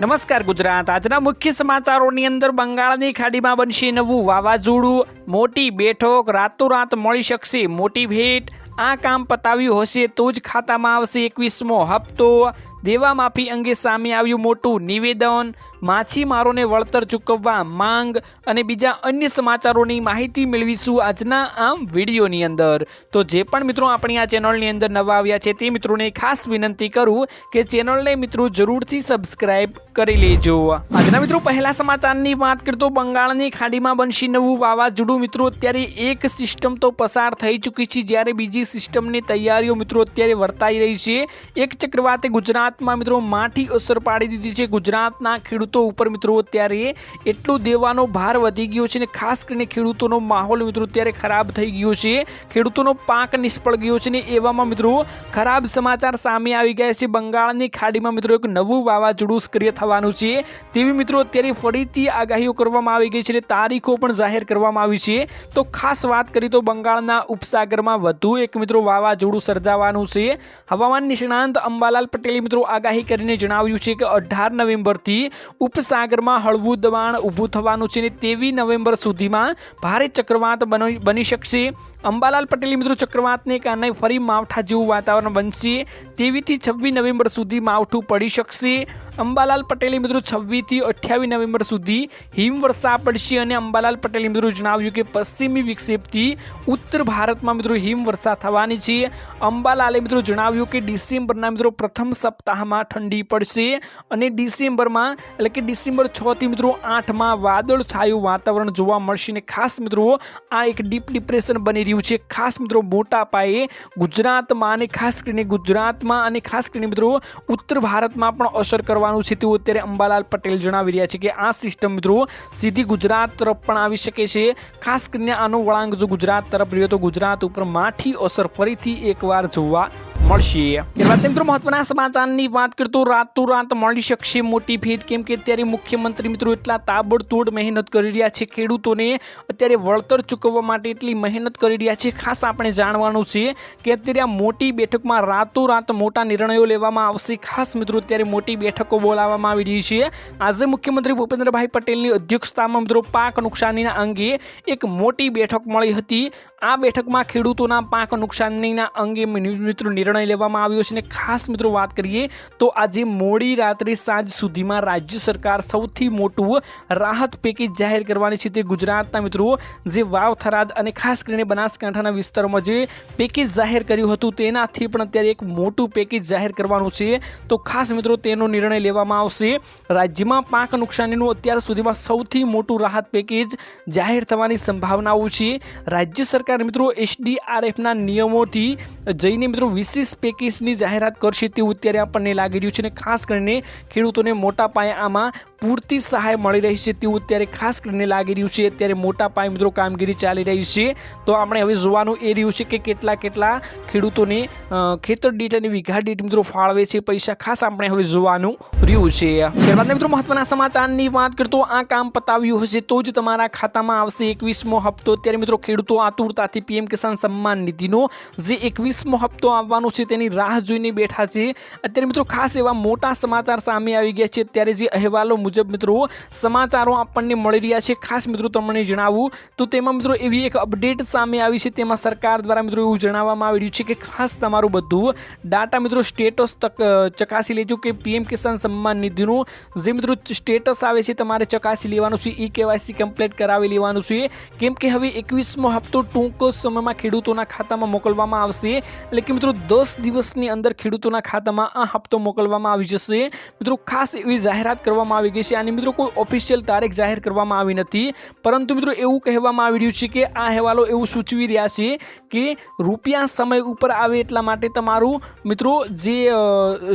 નમસ્કાર ગુજરાત. આજના મુખ્ય સમાચારોની અંદર બંગાળની ખાડીમાં બનશે નવું વાવાઝોડું. મોટી બેઠક રાતોરાત મળી શકશે મોટી ભેટ. આ કામ પતાવ્યું હશે તો જ ખાતામાં આવશે એકવીસમો હપ્તો. દેવા માફી અંગે સામે આવ્યું મોટું નિવેદન. માછીમારોને વળતર ચૂકવવા માંગ અને બીજા અન્ય સમાચારોની માહિતી મેળવીશું આજના આ વિડીયોની અંદર. તો જે પણ મિત્રો આપણી આ ચેનલની અંદર નવા આવ્યા છે તે મિત્રોને ખાસ વિનંતી કરું કે ચેનલને મિત્રો જરૂરથી સબસ્ક્રાઈબ કરી લેજો. આજના મિત્રો પહેલા સમાચારની વાત કરતો બંગાળની ખાડીમાં બનશે નવું વાવાઝોડું. મિત્રો, અત્યારે એક સિસ્ટમ તો પસાર થઈ ચૂકી છે, જ્યારે બીજી સિસ્ટમની તૈયારીઓ મિત્રો અત્યારે વર્તાઈ રહી છે. એક ચક્રવાતે ગુજરાતમાં મિત્રો માઠી અસર પાડી દીધી છે. ગુજરાતના ખેડૂતો ઉપર મિત્રો અત્યારે એટલો દેવાનો ભાર વધી ગયો છે અને ખાસ કરીને ખેડૂતોનો માહોલ મિત્રો અત્યારે ખરાબ થઈ ગયો છે. ખેડૂતોનો પાક નિષ્ફળ ગયો છે ને એવામાં મિત્રો ખરાબ સમાચાર સામે આવી ગયા છે. બંગાળની ખાડીમાં મિત્રો એક નવું વાવાઝોડું સક્રિય થવાનું છે. તેવી મિત્રો અત્યારે ફરીથી આગાહીઓ કરવામાં આવી ગઈ છે અને તારીખો પણ જાહેર કરવામાં આવી છે. તો ખાસ વાત કરી તો બંગાળના ઉપસાગરમાં વધુ એક મિત્રો વાવાઝોડું સર્જાવાનું છે. હવામાન નિષ્ણાંત અંબાલાલ પટેલે મિત્રો આગાહી કરીને જણાવ્યું છે કે અઢાર નવેમ્બરથી ઉપસાગરમાં હળવું દબાણ ઊભું થવાનું છે અને તેવી નવેમ્બર સુધીમાં ભારે ચક્રવાત બની બની શકશે. અંબાલાલ પટેલે મિત્રો ચક્રવાતને કારણે ફરી માવઠા જેવું વાતાવરણ બનશે. તેવીથી છવ્વીસ નવેમ્બર સુધી માવઠું પડી શકશે. અંબાલાલ પટેલે મિત્રો છવ્વીસથી અઠ્યાવીસ નવેમ્બર સુધી હિમવર્ષા પડશે અને અંબાલાલ પટેલે મિત્રો જણાવ્યું કે પશ્ચિમી વિક્ષેપથી ઉત્તર ભારતમાં મિત્રો હિમવર્ષા થવાની છે. અંબાલાલે મિત્રો જણાવ્યું કે ડિસેમ્બરના મિત્રો પ્રથમ સપ્તાહમાં ઠંડી પડશે અને ડિસેમ્બરમાં એટલે કે ડિસેમ્બર છથી મિત્રો આઠમાં વાદળ છાયું વાતાવરણ જોવા મળશે અને ખાસ મિત્રો આ એક ડીપ ડિપ્રેશન બની રહ્યું છે. ખાસ મિત્રો મોટા પાયે ગુજરાતમાં અને ખાસ કરીને ગુજરાતમાં અને ખાસ કરીને મિત્રો ઉત્તર ભારતમાં પણ અસર કરવાનું છે તેવું અત્યારે અંબાલાલ પટેલ જણાવી રહ્યા છે કે આ સિસ્ટમ મિત્રો સીધી ગુજરાત તરફ પણ આવી શકે છે. ખાસ કરીને આનો વળાંક જો ગુજરાત તરફ રહ્યો તો ગુજરાત ઉપર માઠી અસર ફરીથી એકવાર જોવા મળશે. ત્યારબાદ મિત્રો મહત્વના સમાચારની વાત કરતો રાતોરાત મળી શકશે મોટી ભેટ, કેમ કે અત્યારે મુખ્યમંત્રી મિત્રો એટલા તાબડતોડ મહેનત કરી રહ્યા છે. ખેડૂતોને અત્યારે વળતર ચૂકવવા માટે એટલી મહેનત કરી રહ્યા છે. ખાસ આપણે જાણવાનું છે કે અત્યારે આ મોટી બેઠકમાં રાતોરાત મોટા નિર્ણયો લેવામાં આવશે. ખાસ મિત્રો, અત્યારે મોટી બેઠકો બોલાવવામાં આવી રહી છે. આજે મુખ્યમંત્રી ભૂપેન્દ્રભાઈ પટેલની અધ્યક્ષતામાં મિત્રો પાક નુકસાનીના અંગે એક મોટી બેઠક મળી હતી. આ બેઠકમાં ખેડૂતોના પાક નુકસાનીના અંગે મિત્રો નિર્ણય લેવામાં આવ્યો છે અને ખાસ મિત્રો વાત કરીએ તો આજે મોડી રાત્રે સાંજ સુધીમાં રાજ્ય સરકાર સૌથી મોટું રાહત પેકેજ જાહેર કરવાની છે તે ગુજરાતના મિત્રો જે વાવ, થરાદ અને ખાસ કરીને બનાસકાંઠાના વિસ્તારોમાં જે પેકેજ જાહેર કર્યું હતું તેનાથી પણ અત્યારે એક મોટું પેકેજ જાહેર કરવાનું છે. તો ખાસ મિત્રો તેનો નિર્ણય લેવામાં આવશે. રાજ્યમાં પાક નુકસાનીનું અત્યાર સુધીમાં સૌથી મોટું રાહત પેકેજ જાહેર થવાની સંભાવનાઓ છે. રાજ્ય સરકાર મિત્રો એસડીઆરએફના નિયમોથી જઈને મિત્રો વિશેષ પેકેજની જાહેરાત કરશે તેવું અત્યારે આપણને લાગી રહ્યું છે અને ખાસ કરીને ખેડૂતોને મોટા પાયે આમાં પૂરતી સહાય મળી રહી છે તેવું અત્યારે ખાસ કરીને લાગી રહ્યું છે. અત્યારે મોટા પાયે મિત્રો કામગીરી ચાલી રહી છે. તો આપણે હવે જોવાનું એ રહ્યું છે કે કેટલા કેટલા ખેડૂતોને ખેતર દીઠ અને વીઘા દીઠ મિત્રો ફાળવે છે. પૈસા ખાસ આપણે હવે જોવાનું રહ્યું છે. ત્યારબાદ મિત્રો મહત્વના સમાચારની વાત કરતો આ કામ પતાવ્યું હશે તો જ તમારા ખાતામાં આવશે એકવીસમો હપ્તો. અત્યારે મિત્રો ખેડૂતો આતુરતાથી પીએમ કિસાન સન્માન નિધિનો જે એકવીસમો હપ્તો આવવાનો છે, તેની રાહ જોઈને બેઠા છે. અત્યારે મિત્રો ખાસ એવા મોટા સમાચાર સામે આવી ગયા છે. ત્યારે જે અહેવાલો મુજબ મિત્રો સમાચારો આપણને મળી રહ્યા છે. ખાસ મિત્રો તમને જણાવું, તો તેમાં મિત્રો એવી એક અપડેટ સામે આવી છે. તેમાં સરકાર દ્વારા મિત્રો એવું જણાવવામાં આવી રહ્યું છે કે ખાસ તમારું બધું ડાટા મિત્રો સ્ટેટસ ચકાસી લેજો કે પીએમ કિસાન સન્માન નિધિનું જે મિત્રો સ્ટેટસ આવે છે, તમારે ચકાસી લેવાનું છે, ઈ કેવાયસી કમ્પ્લીટ કરાવી લેવાનું છે. કેમ કે હવે એકવીસમો હપ્તો ટૂંક સમયમાં ખેડૂતોના ખાતામાં મોકલવામાં આવશે. એટલે કે મિત્રો દસ દિવસની અંદર ખેડૂતોના ખાતામાં આ હપ્તો મોકલવામાં આવી જશે. મિત્રો, ખાસ એવી જાહેરાત કરવામાં આવી ગઈ છે. અને મિત્રો, કોઈ ઓફિશિયલ તારીખ જાહેર કરવામાં આવી નથી. પરંતુ મિત્રો, એવું કહેવામાં આવી રહ્યું છે કે આ અહેવાલો એવું સૂચવી રહ્યા છે કે રૂપિયા સમય ઉપર આવે એટલા માટે તમારું, મિત્રો, જે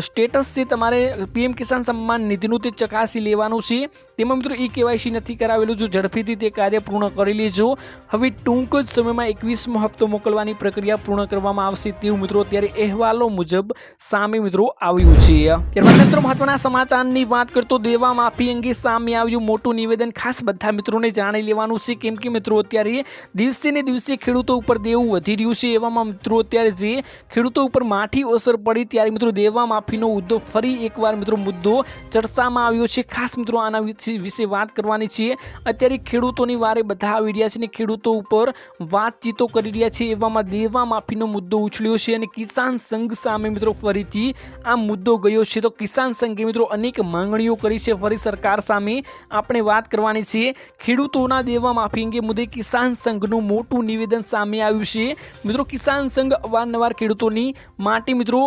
સ્ટેટસ છે તમારે પીએમ કિસાન સન્માન નિધિનું તે ચકાસી લેવાનું છે. તેમાં મિત્રો, ઈ કેવાયસી નથી કરાવેલું. જો ઝડપીથી તે કાર્ય પૂર્ણ કરી લેજો. હવે ટૂંક જ સમયમાં એકવીસમો હપ્તો મોકલવાની પ્રક્રિયા પૂર્ણ કરવામાં આવશે તેવું મિત્રો અત્યારે અહેવાલો મુજબ સામે મિત્રો આવ્યું છે. ત્યારબાદ મિત્રો મહત્વના સમાચારની વાત કરતો દેવા માફી અંગે સામે આવ્યું મોટું નિવેદન ખાસ બધા મિત્રોને જાણી લેવાનું છે. કેમ કે મિત્રો અત્યારે દિવસે ને દિવસે ખેડૂતો ઉપર દેવું વધી રહ્યું છે. એવામાં મિત્રો અત્યારે જે ખેડૂતો ઉપર માઠી અસર પડી ત્યારે મિત્રો દેવા માફીનો મુદ્દો ફરી એકવાર મિત્રો મુદ્દો ચર્ચામાં આવ્યો છે. ખાસ મિત્રો આના વિશે વાત કરવાની છે. અત્યારે ખેડૂતોની વારે બધા આવી રહ્યા છે ને ખેડૂતો ઉપર વાતચીતો કરી રહ્યા છે. એવામાં દેવા માફીનો મુદ્દો ઉછળ્યો છે અને કિસાન સંઘ સામે મિત્રો ફરીથી આ મુદ્દો ગયો છે. તો કિસાન સંઘે મિત્રો અનેક માંગણીઓ કરી છે. ફરી સરકાર સામે આપણે વાત કરવાની છે. ખેડૂતોના દેવા માફી અંગે મુદ્દે કિસાન સંઘનું મોટું નિવેદન સામે આવ્યું છે. મિત્રો કિસાન સંઘ અવારનવાર ખેડૂતોની માટે મિત્રો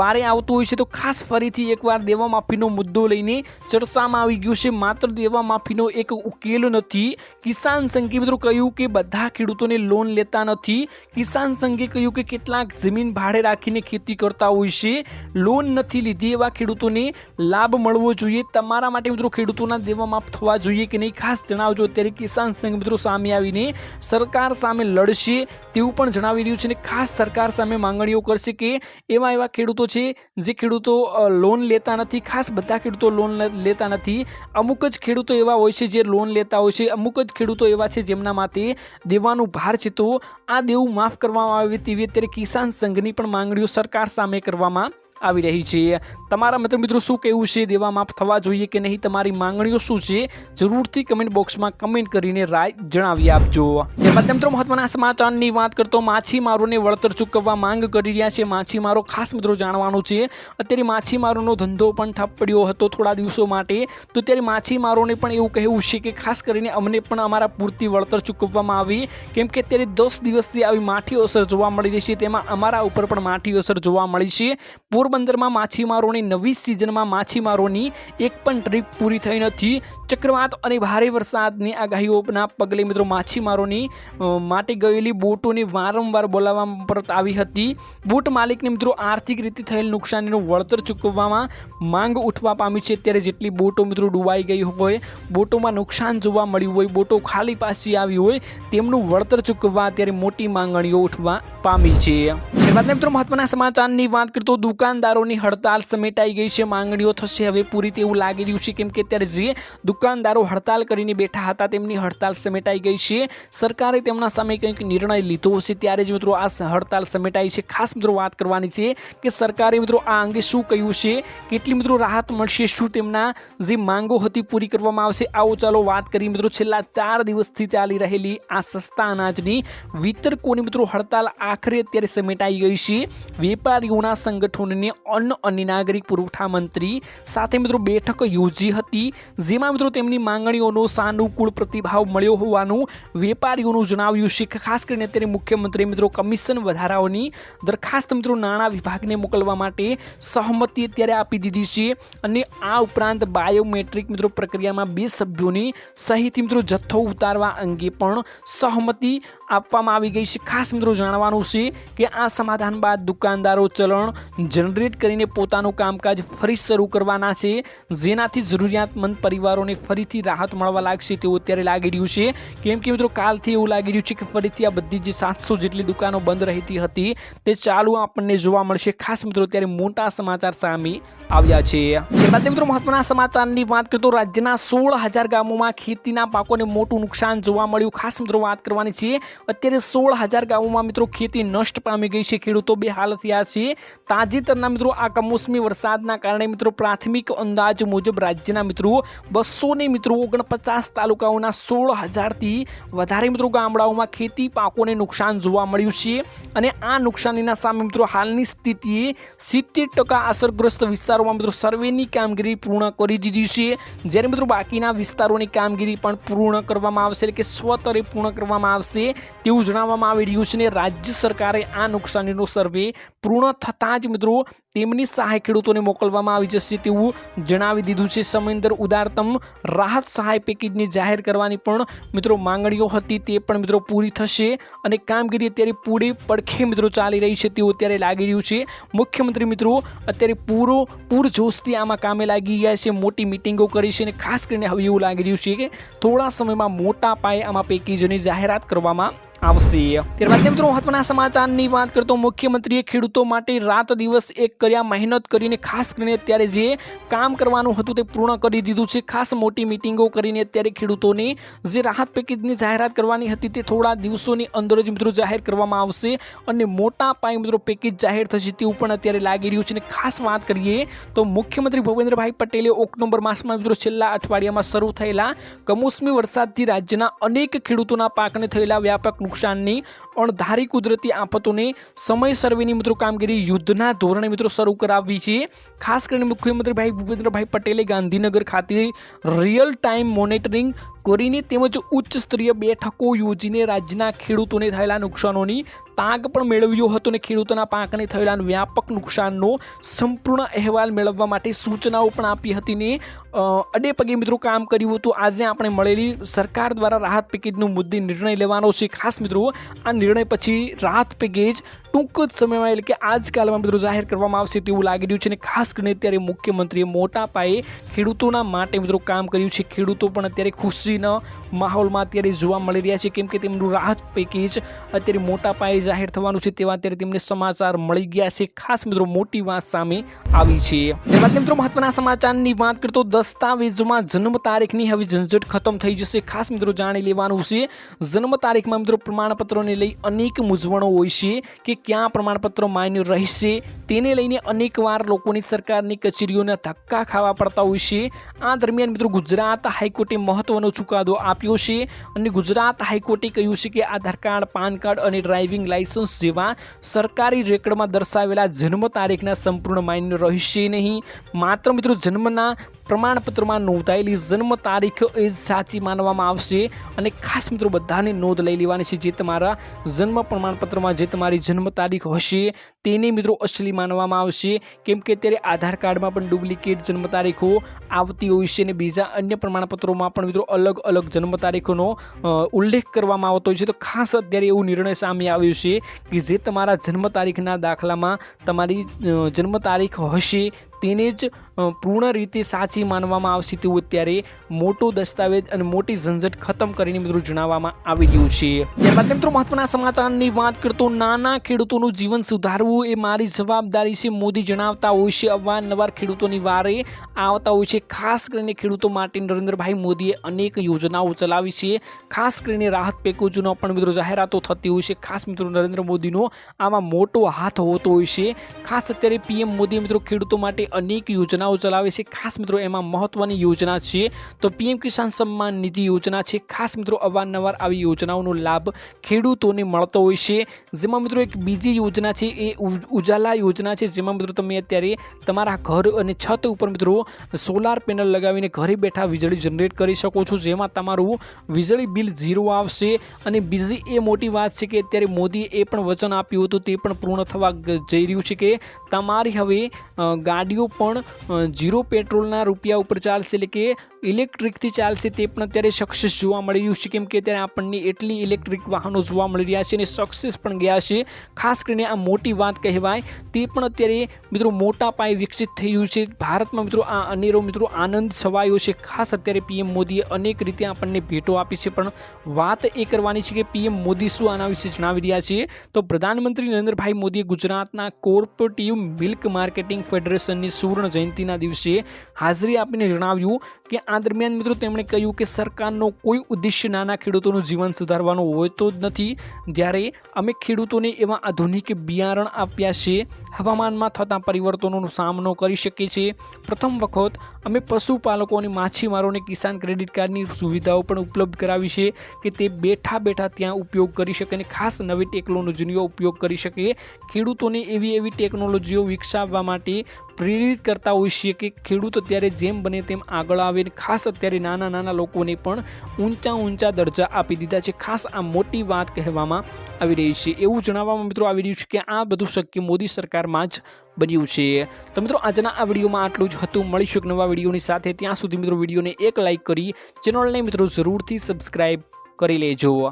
વારે આવતું હોય છે. તો ખાસ ફરીથી એકવાર દેવા માફીનો મુદ્દો લઈને ચર્ચામાં આવી ગયું છે. માત્ર દેવા માફીનો એક ઉકેલ નથી. કિસાન સંઘે મિત્રો કહ્યું કે બધા ખેડૂતોને લોન લેતા નથી. કિસાન સંઘે કહ્યું કે કેટલાક જમીન ભાડે રાખીને ખેતી કરતા હોય છે. લોન નથી લીધી એવા ખેડૂતોને લાભ મળવો જોઈએ. તમારા માટે મિત્રો ખેડૂતોના દેવા માફ થવા જોઈએ કે નહીં? ખાસ જણાવજો, અત્યારે કિસાન સંઘ મિત્રો સામે આવીને સરકાર સામે લડશે તેવું પણ જણાવી રહ્યું છે અને ખાસ સરકાર સામે માંગણીઓ કરશે કે એવા એવા ખેડૂતો છે જે ખેડૂતો લોન લેતા નથી. ખાસ બધા ખેડૂતો લોન લેતા નથી. અમુક જ ખેડૂતો એવા હોય છે જે લોન લેતા હોય છે. અમુક જ ખેડૂતો એવા છે જેમના માટે દેવાનું ભાર છે. તો આ દેવું માફ કરવામાં આવે તેવી અત્યારે કિસાન સંઘની પણ માંગણીઓ સરકાર સામે કરવામાં આવી રહી છે. તમારા મિત્ર મિત્રો શું કહેવું છે? દેવા માફ થવા જોઈએ કે નહીં? તમારી માંગણીઓ શું છે? જરૂરથી કમેન્ટ બોક્સમાં કમેન્ટ કરીને રાય જણાવી આપજો. ત્યારબાદ મિત્રો, મહત્વના સમાચારની વાત કરતો, માછીમારોને વળતર ચૂકવવા માંગ કરી રહ્યા છે. માછીમારો ખાસ મિત્રો જાણવાનું છે. અત્યારે માછીમારોનો ધંધો પણ ઠપ પડ્યો હતો થોડા દિવસો માટે. તો ત્યારે માછીમારોને પણ એવું કહેવું છે કે ખાસ કરીને અમને પણ અમારા પૂરતી વળતર ચૂકવવામાં આવી. કેમ કે અત્યારે દસ દિવસથી આવી માઠી અસર જોવા મળી રહી છે. તેમાં અમારા ઉપર પણ માઠી અસર જોવા મળી છે. પોરબંદરમાં માછીમારોની નવી સિઝનમાં માછીમારોની એક પણ ટ્રીપ પૂરી થઈ નથી. ચક્રવાત અને ભારે વરસાદની આગાહીઓના પગલે મિત્રો માછીમારોની માટે ગયેલી બોટોને વારંવાર બોલાવવામાં પરત આવી હતી. બોટ માલિકને મિત્રો આર્થિક રીતે થયેલ નુકસાનીનું વળતર ચૂકવવામાં માંગ ઉઠવા પામી છે. ત્યારે જેટલી બોટો મિત્રો ડૂબાઈ ગઈ હોય, બોટોમાં નુકસાન જોવા મળ્યું હોય, બોટો ખાલી પાછી આવી હોય, તેમનું વળતર ચૂકવવા અત્યારે મોટી માંગણીઓ ઉઠવા પામી છે. ત્યારબાદ મિત્રો, મહત્વના સમાચારની વાત કરતો દુકાનદારોની હડતાલ સમેટાઈ ગઈ છે. માંગણીઓ થશે હવે પૂરી તેવું લાગી રહ્યું છે. કેમ કે અત્યારે જે દુકાનદારો હડતાલ કરીને બેઠા હતા, તેમની હડતાલ સમેટાઈ ગઈ છે. સરકારે તેમના સામે કંઈક નિર્ણય લીધો હશે. ત્યારે જ મિત્રો આ હડતાલ સમેટાઈ છે. ખાસ મિત્રો વાત કરવાની છે કે સરકારે મિત્રો આ અંગે શું કહ્યું છે? કેટલી મિત્રો રાહત મળશે? શું તેમના જે માંગો હતી પૂરી કરવામાં આવશે? આવો ચાલો વાત કરીએ મિત્રો. છેલ્લા ચાર દિવસથી ચાલી રહેલી આ સસ્તા અનાજની વિતરકોની મિત્રો હડતાલ આખરે અત્યારે સમેટાઈ છે. વેપારીઓના સંગઠનોને અન્ન અને નાગરિક પુરવઠા મંત્રી સાથે મિત્રો બેઠક યોજી હતી, જેમાં મિત્રો તેમની માંગણીઓનો સાનુકૂળ પ્રતિભાવ મળ્યો હોવાનું વેપારીઓનું જણાવ્યું છે. ખાસ કરીને અત્યારે મુખ્યમંત્રી મિત્રો કમિશન વધારાઓની દરખાસ્ત મિત્રો નાણાં વિભાગને મોકલવા માટે સહમતિ અત્યારે આપી દીધી છે અને આ ઉપરાંત બાયોમેટ્રિક મિત્રો પ્રક્રિયામાં બે સભ્યોની સહિત મિત્રો જથ્થો ઉતારવા અંગે પણ સહમતિ આપવામાં આવી ગઈ છે. ખાસ મિત્રો જાણવાનું છે કે આ સમાધાન બાદ દુકાનદારો ચલણ જનરેટ કરીને પોતાનું કામકાજ ફરી શરૂ કરવાના છે. જેનાથી જરૂરિયાતમંદ પરિવારોને ફરીથી રાહત મળવા લાગશે તેવું અત્યારે લાગી રહ્યું છે. કેમ કે મિત્રો, કાલથી એવું લાગી રહ્યું છે કે ફરીથી આ બધી જે સાતસો જેટલી દુકાનો બંધ રહેતી હતી, તે ચાલુ આપણને જોવા મળશે. ખાસ મિત્રો, અત્યારે મોટા સમાચાર સામે આવ્યા છે. ત્યારબાદ મિત્રો, મહત્વના સમાચારની વાત કરીએ તો રાજ્યના સોળ હજાર ગામોમાં ખેતીના પાકોને મોટું નુકસાન જોવા મળ્યું. ખાસ મિત્રો, વાત કરવાની છે, અત્યારે સોળ હજાર ગામોમાં મિત્રો ખેતી નષ્ટ પામી ગઈ છે. ખેડૂતો બેહાલ થયા છે. તાજેતરના મિત્રો આ કમોસમી વરસાદના કારણે મિત્રો પ્રાથમિક અંદાજ મુજબ રાજ્યના મિત્રો બસો ને મિત્રો ઓગણપચાસ તાલુકાઓના સોળ હજારથી વધારે મિત્રો ગામડાઓમાં ખેતી પાકોને નુકસાન જોવા મળ્યું છે. અને આ નુકસાનીના સામે મિત્રો હાલની સ્થિતિએ સિત્તેર ટકા અસરગ્રસ્ત વિસ્તારોમાં મિત્રો સર્વેની કામગીરી પૂર્ણ કરી દીધી છે. જ્યારે મિત્રો બાકીના વિસ્તારોની કામગીરી પણ પૂર્ણ કરવામાં આવશે એટલે કે સ્વતરે પૂર્ણ કરવામાં આવશે તેવું જણાવવામાં આવી રહ્યું છે અને રાજ્ય સરકારે આ નુકસાનીનો સર્વે પૂર્ણ થતાં જ મિત્રો તેમની સહાય ખેડૂતોને મોકલવામાં આવી જશે તેવું જણાવી દીધું છે. સમયંદર ઉદારતમ રાહત સહાય પેકેજની જાહેર કરવાની પણ મિત્રો માંગણીઓ હતી તે પણ મિત્રો પૂરી થશે અને કામગીરી અત્યારે પૂરી પડખે મિત્રો ચાલી રહી છે તેવું અત્યારે લાગી રહ્યું છે. મુખ્યમંત્રી મિત્રો અત્યારે પૂરો પૂરજોશથી આમાં કામે લાગી ગયા છે. મોટી મિટિંગો કરી છે અને ખાસ કરીને હવે એવું લાગી રહ્યું છે કે થોડા સમયમાં મોટા પાયે આમાં પેકેજની જાહેરાત કરવામાં આવશે. ત્યારબાદ મિત્રો મહત્વના સમાચારની વાત કરતો મુખ્યમંત્રીએ ખેડૂતો માટે રાત દિવસ એક કર્યા મહેનત કરીને ખાસ કરીને અત્યારે જે કામ કરવાનું હતું તે પૂર્ણ કરી દીધું છે. ખાસ મોટી મિટિંગો કરીને અત્યારે ખેડૂતોને જે રાહત પેકેજની જાહેરાત કરવાની હતી તે થોડા દિવસોની અંદર જ મિત્રો જાહેર કરવામાં આવશે અને મોટા પાયે મિત્રો પેકેજ જાહેર થશે તેવું પણ અત્યારે લાગી રહ્યું છે. અને ખાસ વાત કરીએ તો મુખ્યમંત્રી ભૂપેન્દ્રભાઈ પટેલે ઓક્ટોબર માસમાં મિત્રો છેલ્લા અઠવાડિયામાં શરૂ થયેલા કમોસમી વરસાદથી રાજ્યના અનેક ખેડૂતોના પાકને થયેલા વ્યાપક નુકસાનની અણધારી કુદરતી આફતોને સમય સર્વેની મિત્રો કામગીરી યુદ્ધના ધોરણે મિત્રો શરૂ કરાવી છે. ખાસ કરીને મુખ્યમંત્રી ભાઈ ભૂપેન્દ્રભાઈ પટેલે ગાંધીનગર ખાતે રિયલ ટાઈમ મોનિટરિંગ કરીને તેમજ ઉચ્ચ સ્તરીય બેઠકો યોજીને રાજ્યના ખેડૂતોને થયેલા નુકસાનોની તાગ પણ મેળવ્યો હતો અને ખેડૂતોના પાકને થયેલા વ્યાપક નુકસાનનો સંપૂર્ણ અહેવાલ મેળવવા માટે સૂચનાઓ પણ આપી હતી ને અડે પગે મિત્રો કામ કર્યું હતું. આજે આપણે મળેલી સરકાર દ્વારા રાહત પેકેજનો મુદ્દે નિર્ણય લેવાનો છે. ખાસ મિત્રો, આ નિર્ણય પછી રાહત પેકેજ ટૂંક જ સમયમાં એટલે કે આજકાલમાં મિત્રો જાહેર કરવામાં આવશે તેવું લાગી રહ્યું છે અને ખાસ કરીને અત્યારે મુખ્યમંત્રીએ મોટા પાયે ખેડૂતોના માટે મિત્રો કામ કર્યું છે. ખેડૂતો પણ અત્યારે ખુશીના માહોલમાં અત્યારે જોવા મળી રહ્યા છે. કેમ કે તેમનું રાહત પેકેજ અત્યારે મોટા પાયે જાહેર થવાનું છે તેવા અત્યારે તેમને સમાચાર મળી ગયા છે. ખાસ મિત્રો મોટી વાત સામે આવી છે. મિત્રો મહત્વના સમાચારની વાત કરતો દસ્તાવેજોમાં જન્મ તારીખની હવે ઝંઝટ ખતમ થઈ જશે. ખાસ મિત્રો જાણી લેવાનું છે. જન્મ તારીખમાં મિત્રો પ્રમાણપત્રોને લઈ અનેક મૂંઝવણો હોય છે કે ક્યાં પ્રમાણપત્રો માન્ય રહેશે, તેને લઈને અનેકવાર લોકોની સરકારની કચેરીઓના ધક્કા ખાવા પડતા હોય છે. આ દરમિયાન મિત્રો ગુજરાત હાઈકોર્ટે મહત્વનો ચુકાદો આપ્યો છે અને ગુજરાત હાઈકોર્ટે કહ્યું છે કે આધાર કાર્ડ, પાન કાર્ડ અને ડ્રાઇવિંગ લાયસન્સ જેવા સરકારી રેકર્ડમાં દર્શાવેલા જન્મ તારીખના સંપૂર્ણ માન્ય રહેશે નહીં. માત્ર મિત્રો જન્મના પ્રમાણપત્રમાં નોંધાયેલી જન્મ તારીખ એ સાચી માનવામાં આવશે અને ખાસ મિત્રો બધાને નોંધ લઈ લેવાની છે જે તમારા જન્મ પ્રમાણપત્રમાં જે તમારી જન્મ તારીખ હશે તેને મિત્રો અસલી માનવામાં આવશે. કેમ કે અત્યારે આધાર કાર્ડમાં પણ ડુપ્લિકેટ જન્મ તારીખો આવતી હોય છે અને બીજા અન્ય પ્રમાણપત્રોમાં પણ મિત્રો અલગ અલગ જન્મ તારીખોનો ઉલ્લેખ કરવામાં આવતો હોય છે. તો ખાસ અત્યારે એવું નિર્ણય સામે આવ્યો છે કે જે તમારા જન્મ તારીખના દાખલામાં તમારી જન્મ તારીખ હશે તેને જ પૂર્ણ રીતે સાચી માનવામાં આવશે તેવું અત્યારે મોટો દસ્તાવેજ અને મોટી ઝંઝટ ખતમ કરીને મિત્રો જણાવવામાં આવી રહ્યું છે. ત્યારબાદ મિત્રો મહત્વના સમાચારની વાત કરતો નાના ખેડૂતોનું જીવન સુધારવું એ મારી જવાબદારી છે. મોદી જણાવતા હોય છે, અવારનવાર ખેડૂતોની વારે આવતા હોય છે. ખાસ કરીને ખેડૂતો માટે નરેન્દ્રભાઈ મોદીએ અનેક યોજનાઓ ચલાવી છે. ખાસ કરીને રાહત પેકેજોનો પણ મિત્રો જાહેરાતો થતી હોય છે. ખાસ મિત્રો નરેન્દ્ર મોદીનો આમાં મોટો હાથ હોતો હોય છે. ખાસ અત્યારે પીએમ મોદી મિત્રો ખેડૂતો માટે અનેક યોજનાઓ ચલાવે છે. ખાસ મિત્રો એમાં મહત્ત્વની યોજના છે. તો પીએમ કિસાન સન્માન નિધિ યોજના છે. ખાસ મિત્રો અવારનવાર આવી યોજનાઓનો લાભ ખેડૂતોને મળતો હોય છે. જેમાં મિત્રો એક બીજી યોજના છે, એ ઉજાલા યોજના છે. જેમાં મિત્રો તમે અત્યારે તમારા ઘર અને છત ઉપર મિત્રો સોલાર પેનલ લગાવીને ઘરે બેઠા વીજળી જનરેટ કરી શકો છો. જેમાં તમારું વીજળી બિલ ઝીરો આવશે. અને બીજી એ મોટી વાત છે કે અત્યારે મોદીએ એ પણ વચન આપ્યું હતું, તે પણ પૂર્ણ થવા જઈ રહ્યું છે કે તમારી હવે ગાડીઓ પણ ઝીરો પેટ્રોલના રૂપિયા ઉપર ચાલશે. એટલે કે ઇલેક્ટ્રિકથી ચાલશે તે પણ અત્યારે સક્સેસ જોવા મળી રહ્યું છે. કેમ કે અત્યારે આપણને એટલી ઇલેક્ટ્રિક વાહનો જોવા મળી રહ્યા છે અને સક્સેસ પણ ગયા છે. ખાસ કરીને આ મોટી વાત કહેવાય, તે પણ અત્યારે મિત્રો મોટા પાયે વિકસિત થઈ રહ્યું છે. ભારતમાં મિત્રો આ અનેરો મિત્રો આનંદ છવાયો છે. ખાસ અત્યારે પીએમ મોદીએ અનેક રીતે આપણને ભેટો આપી છે. પણ વાત એ કરવાની છે કે પીએમ મોદી શું આના વિશે જણાવી રહ્યા છે? તો પ્રધાનમંત્રી નરેન્દ્રભાઈ મોદીએ ગુજરાતના કોર્પોરેટિવ મિલ્ક માર્કેટિંગ ફેડરેશનની સુવર્ણ જયંતિના દિવસે હાજરી આપીને જણાવ્યું કે આ દરમિયાન મિત્રો તેમણે કહ્યું કે સરકારનો કોઈ ઉદ્દેશ્ય નાના ખેડૂતોનું જીવન સુધારવાનો હોતો જ નથી. જ્યારે અમે ખેડૂતોને એવા આધુનિક બિયારણ આપ્યા છે, હવામાનમાં થતા પરિવર્તનોનો સામનો કરી શકીએ છીએ. પ્રથમ વખત અમે પશુપાલકો અને માછીમારોને કિસાન ક્રેડિટ કાર્ડની સુવિધાઓ પણ ઉપલબ્ધ કરાવી છે કે તે બેઠા બેઠા ત્યાં ઉપયોગ કરી શકે અને ખાસ નવી ટેકનોલોજીનો ઉપયોગ કરી શકે. ખેડૂતોને એવી એવી ટેકનોલોજીઓ વિકસાવવા માટે પ્રેરિત કરતા હોય છીએ કે ખેડૂત અત્યારે જેમ બને તેમ આગળ આવે ને ખાસ અત્યારે નાના નાના લોકોને પણ ઊંચા ઊંચા દરજ્જા આપી દીધા છે. ખાસ આ મોટી વાત કહેવામાં આવી રહી છે. એવું જણાવવામાં મિત્રો આવી રહ્યું છે કે આ બધું શક્ય મોદી સરકારમાં જ બન્યું છે. તો મિત્રો આજના આ વિડીયોમાં આટલું જ હતું. મળીશું એક નવા વિડીયોની સાથે. ત્યાં સુધી મિત્રો વિડીયોને એક લાઇક કરી ચેનલને મિત્રો જરૂરથી સબસ્ક્રાઈબ કરી લેજો.